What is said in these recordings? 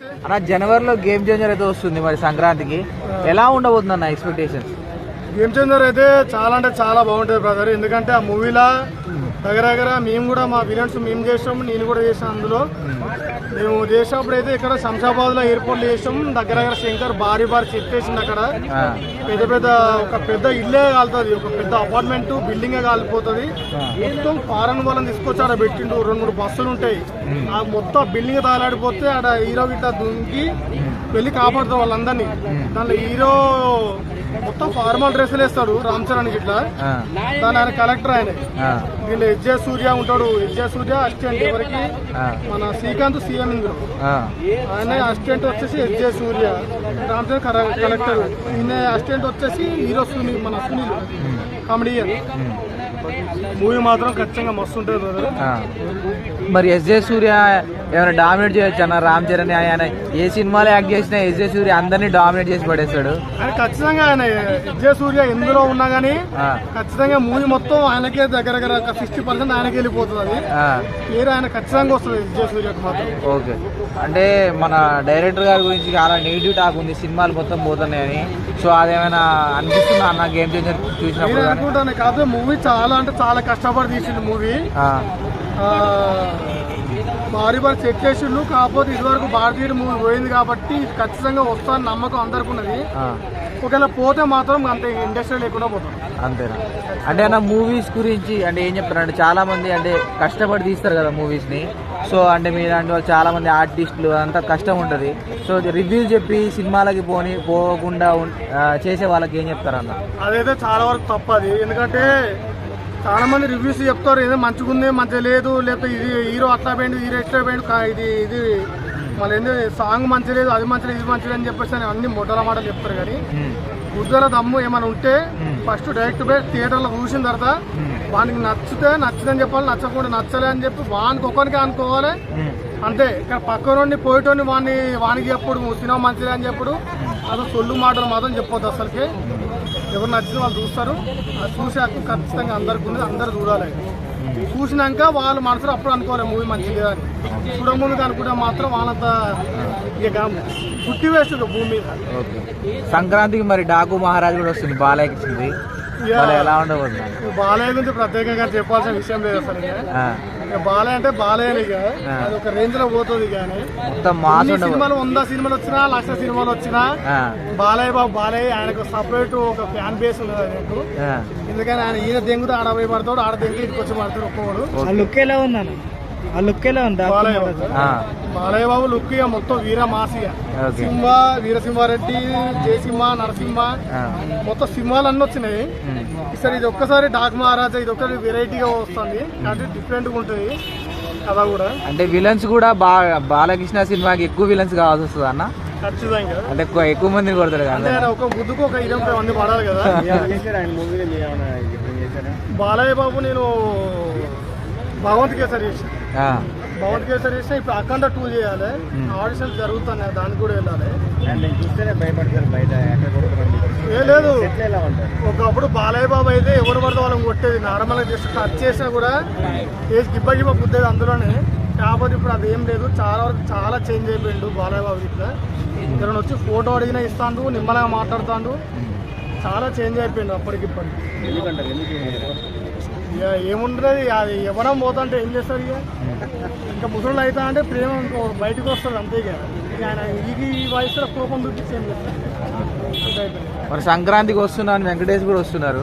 అన్న జనవరిలో game changer అయితే వస్తుంది మరి సంక్రాంతికి. ఎలా ఉండబోతుంది అన్న ఎక్స్పెక్టేషన్స్ గేమ్ చేంజర్ అయితే చాలా అంటే చాలా బాగుంటుంది బ్రదర్ ఎందుకంటే ఆ మూవీలో దగ్గర దగ్గర మేము కూడా మా విలన్స్ మేము చేసాము నేను కూడా చేసాను అందులో. మేము చేసినప్పుడు అయితే ఇక్కడ శంషాబాద్లో ఎయిర్పోర్ట్ చేసాం దగ్గర దగ్గర శంకర్ భారీ భారీ వేసింది అక్కడ. పెద్ద పెద్ద ఒక పెద్ద ఇల్లే కాలుతుంది ఒక పెద్ద అపార్ట్మెంట్ బిల్డింగ్ కాలిపోతుంది. మొత్తం ఫారెన్ వాళ్ళని తీసుకొచ్చి ఆడ పెట్టిండు రెండు మూడు బస్సులు ఉంటాయి. ఆ మొత్తం బిల్డింగ్ తాలాడిపోతే ఆడ హీరో గిట్ట దుంకి వెళ్ళి కాపాడుతారు వాళ్ళందరినీ. దాంట్లో హీరో మొత్తం ఫార్మల్ డ్రెస్సులు వేస్తాడు రామ్ చరణ్ గిట్ల. దాని ఆయన కలెక్టర్ ఆయన. వీళ్ళు ఎస్జే సూర్య ఉంటాడు. ఎస్జే సూర్య అసిస్టెంట్ ఎవరికి? మన శ్రీకాంత్ సీఎం ఇందులో. ఆయన అసిస్టెంట్ వచ్చేసి ఎస్జే సూర్య. రామ్ చరణ్ కలెక్టర్ ఈయన అసిస్టెంట్ వచ్చేసి హీరో సునీల్ మన సునీల్. కామెడియన్ మూవీ మాత్రం ఖచ్చితంగా మస్తు ఉంటుంది. మరి ఎస్జే సూర్య ఏమైనా డామినేట్ చేయొచ్చు అన్న? రామ్ చరణ్ ఆయన ఏ సినిమాలో యాక్ట్ చేసినా ఎస్జే సూర్య అందరినీ డామినేట్ చేసి పడేస్తాడు. ఖచ్చితంగా ఆయన ఎస్జే సూర్య ఎందులో ఉన్నా గానీ ఖచ్చితంగా మూవీ మొత్తం ఆయనకే దగ్గర దగ్గర ఒక సిక్స్టీ పర్సెంట్ ఆయనకి వెళ్ళిపోతుంది అది. పేరు ఆయన ఖచ్చితంగా వస్తుంది సూర్యకు మాత్రం. ఓకే. అంటే మన డైరెక్టర్ గారి గురించి చాలా నెగిటివ్ టాక్ ఉంది సినిమాలు మొత్తం పోతున్నాయని. సో అదేమైనా అనిపిస్తుందా అన్న గేమ్ చేంజర్ చూసినప్పుడు అనుకుంటాను కాదు మూవీ చాలా అంటే చాలా కష్టపడి తీసిండు మూవీ భారీ భారీ సెట్ చేసిండు కాకపోతే ఇదివరకు భారతీయుడు మూవీ పోయింది కాబట్టి ఖచ్చితంగా వస్తాను నమ్మకం అందరికి ఉన్నది. ఒకవేళ పోతే మాత్రం అంత ఇండస్ట్రీ లేకుండా పోతాం. అంతేనా? అంటే అన్న మూవీస్ గురించి అంటే ఏం చెప్తారంటే చాలా మంది అంటే కష్టపడి తీస్తారు కదా మూవీస్ని. సో అంటే మీలాంటి వాళ్ళు చాలామంది ఆర్టిస్టులు అంతా కష్టం ఉంటుంది. సో రివ్యూ చెప్పి సినిమాలకి పోని పోకుండా చేసే వాళ్ళకి ఏం చెప్తారన్న? అదైతే చాలా వరకు తప్పది. ఎందుకంటే చాలా మంది రివ్యూస్ చెప్తారు ఏదో మంచిగా ఉంది మంచిగా లేదు లేకపోతే ఇది హీరో అట్లా పోయింది హీరో ఎట్లా పోయింది కా- ఇది ఇది మళ్ళీ ఏంది సాంగ్ మంచి లేదు అది మంచి లేదు ఇది మంచి అని చెప్పేసి అని అన్ని మొదల మాటలు చెప్తారు కానీ ఉమ్, దమ్ము ఏమైనా ఉంటే ఫస్ట్ డైరెక్ట్ పోయి థియేటర్లో చూసిన తర్వాత వానికి నచ్చితే నచ్చదని చెప్పాలి నచ్చకుండా నచ్చలే అని చెప్పి వానికి ఒకరికి అనుకోవాలి. అంతే ఇక్కడ పక్కనోడిని పోయేటోని వాడిని వానికి చెప్పుడు సినిమా మంచిదే అని చెప్పుడు. అసలు సొల్లు మాటలు మాత్రం చెప్పొద్దు అసలుకి. ఎవరు నచ్చింది వాళ్ళు చూస్తారు. అది చూసి ఖచ్చితంగా అందరికి ఉంది అందరు చూడాలి. చూసినాక వాళ్ళు మనసులో అప్పుడు అనుకోవాలి మూవీ మంచిది అని. చూడముందుకు అనుకుంటే మాత్రం వాళ్ళంతా ఇక పుట్టి వేస్తుంది భూమి సంక్రాంతికి మరి డాకు మహారాజ్ కూడా వస్తుంది బాలయ్యకి ఎలా ఉండబోతుంది బాలయ్య గురించి ప్రత్యేకంగా చెప్పాల్సిన విషయం లేదు అసలు ఇక. బాలయ్య అంటే బాలయ్య ఇక. అది ఒక రేంజ్లో పోతుంది కానీ మొత్తం సినిమాలు వంద సినిమాలు వచ్చినా లక్ష సినిమాలు వచ్చినా బాలయ్య బాబు బాలయ్య ఆయనకు సపరేట్ ఒక ఫ్యాన్ బేస్ ఉన్నది ఆయనకు. ఎందుకని ఆయన ఈయన దెంగుతూ ఆడ పోయి పడతాడు ఆడ దెంగుతూ ఇటుకు వచ్చి పడతాడు ఒక్కోడు. లుక్ ఎలా ఉందన్న? ఆ లుక్ ఎలా ఉంది? బాలయ్య బాబు. ఆ, బాలయ్య బాబు లుక్ ఇక మొత్తం వీర ఓకే. సింహ వీరసింహారెడ్డి జయసింహ నరసింహ ఆ, మొత్తం సింహాలు అన్నీ వచ్చినాయి ఈసారి ఇది ఒక్కసారి డాక్ మహారాజా ఇది ఒక్కటి వెరైటీగా వస్తుంది. కాబట్టి డిఫరెంట్గా ఉంటుంది. కథ కూడా. అంటే విలన్స్ కూడా బా బాలకృష్ణ సినిమాకి ఎక్కువ విలన్స్ కావాల్సి వస్తుంది అన్న? ఖచ్చితంగా. అంటే ఎక్కువ ఎక్కువ మందిని కొడతాడు అంటే కదా ఆయన ఒక గుద్దుకు ఒక ఇరవై మంది పడాలి కదా. బాలయ్య బాబు నేను భగవంత్ కేసరి చేసిన ఆ, భగవంత్ కేసరి చేసిన ఇప్పుడు అఖండ టూ చేయాలి. ఆడిషన్స్ జరుగుతున్నాయి దానికి కూడా వెళ్ళాలి. ఏ లేదు. ఎలా ఉంటారు? ఒకప్పుడు బాలయ్య బాబు అయితే ఎవరు పడితే వాళ్ళని కొట్టేది నార్మల్గా జస్ట్ టచ్ చేసినా కూడా ఏ గిబ్బ గిబ్బ గుద్దేది అందులోనే. కాకపోతే ఇప్పుడు అది ఏం లేదు. చాలా వరకు చాలా చేంజ్ అయిపోయిండు బాలయ్య బాబు ఇట్లా ఇక్కడ వచ్చి ఫోటో అడిగినా ఇస్తాడు నిమ్మలంగా మాట్లాడుతాడు. చాలా చేంజ్ అయిపోయిండు అప్పటికిప్పటికి. ఎందుకు ఇక ఏముంటుంది అది ఎవరం పోతుంటే ఏం చేస్తారు ఇక? ఇంకా ముసళ్ళు అవుతా అంటే ప్రేమ ఇంకో బయటకు వస్తుంది అంతే ఇక. ఆయన ఈ ఈ వయసులో కోపం చూపించి మరి సంక్రాంతికి వస్తున్నాను వెంకటేష్ కూడా వస్తున్నారు.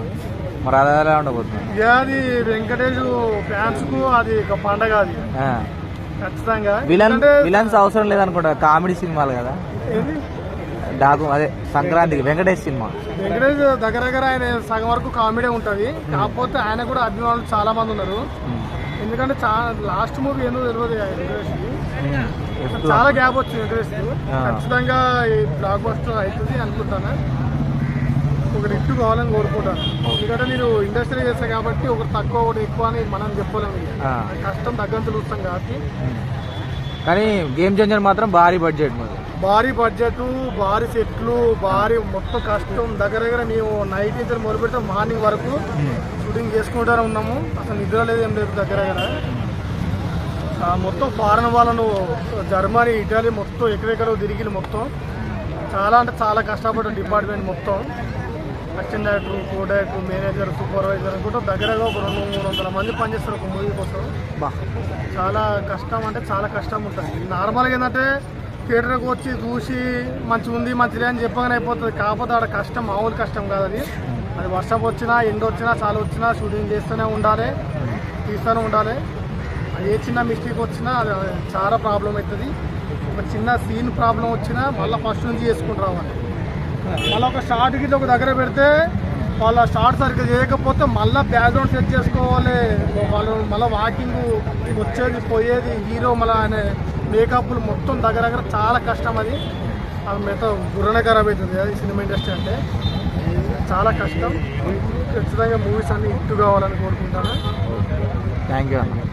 మరి అది ఎలా ఉండబోతుంది? ఇక అది వెంకటేష్ ఫ్యాన్స్కు అది ఒక పండగ అది. ఖచ్చితంగా. విలన్ విలన్స్ అవసరం లేదనుకుంటా కామెడీ సినిమాలు కదా. ఏది? డాకు అదే సంక్రాంతికి వెంకటేష్ సినిమా. వెంకటేష్ దగ్గర దగ్గర ఆయన సగం వరకు కామెడీ ఉంటది. కాకపోతే ఆయన కూడా అభిమానులు చాలా మంది ఉన్నారు. ఎందుకంటే చాలా లాస్ట్ మూవీ ఏందో తెలియదు ఎక్కువ. చాలా గ్యాప్ వచ్చింది వెంకటేష్. ఖచ్చితంగా ఈ బ్లాక్ బస్టర్ అవుతుంది అనుకుంటాను. ఒకటి ఇట్టు కావాలని కోరుకుంటాను. ఎందుకంటే నేను ఇండస్ట్రీ చేస్తాను కాబట్టి ఒకటి తక్కువ ఒకటి ఎక్కువ అని మనం చెప్పలేము. కష్టం తగ్గంతులు చూస్తాం కాబట్టి. కానీ గేమ్ చేంజర్ మాత్రం భారీ బడ్జెట్ మరి. భారీ బడ్జెట్ భారీ సెట్లు భారీ మొత్తం కష్టం. దగ్గర దగ్గర మేము నైట్ ఇద్దరు మొదలు పెడితే మార్నింగ్ వరకు షూటింగ్ చేసుకుంటానే ఉన్నాము. అసలు నిద్ర లేదు ఏం లేదు దగ్గర దగ్గర. మొత్తం ఫారెన్ వాళ్ళను జర్మనీ ఇటలీ మొత్తం ఎక్కడెక్కడ తిరిగి మొత్తం. చాలా అంటే చాలా కష్టపడ్డ డిపార్ట్మెంట్ మొత్తం. Assistant director co director manager supervisor అనుకుంటూ దగ్గరగా ఒక రెండు మూడు వందల మంది పనిచేస్తారు ఒక మూవీ కోసం. బా. చాలా కష్టం అంటే చాలా కష్టం ఉంటుంది. నార్మల్గా ఏంటంటే థియేటర్కి వచ్చి చూసి మంచిగా ఉంది మంచిది అని చెప్పగానే అయిపోతుంది. కాకపోతే ఆడ కష్టం మామూలు కష్టం కాదు అది. అది వర్షం వచ్చినా ఎండ వచ్చినా చాలా వచ్చినా షూటింగ్ చేస్తూనే ఉండాలి తీస్తూనే ఉండాలి. ఏ చిన్న మిస్టేక్ వచ్చినా అది చాలా ప్రాబ్లం అవుతుంది ఒక చిన్న సీన్ ప్రాబ్లం వచ్చినా మళ్ళీ ఫస్ట్ నుంచి చేసుకుని రావాలి. మళ్ళీ ఒక షార్ట్ గిట్ల ఒక దగ్గర పెడితే వాళ్ళ షార్ట్ సరిగ్గా చేయకపోతే మళ్ళీ బ్యాక్గ్రౌండ్ సెట్ చేసుకోవాలి. వాళ్ళు మళ్ళీ వాకింగ్ వచ్చేది పోయేది హీరో మళ్ళీ ఆయన మేకప్లు మొత్తం దగ్గర దగ్గర చాలా కష్టం అది. అది మిగతా గుర్రనే ఖరాబ్ అవుతుంది అది సినిమా ఇండస్ట్రీ అంటే. చాలా కష్టం. ఖచ్చితంగా మూవీస్ అన్ని ఇట్టు కావాలని కోరుకుంటాను థ్యాంక్ యూ అన్న.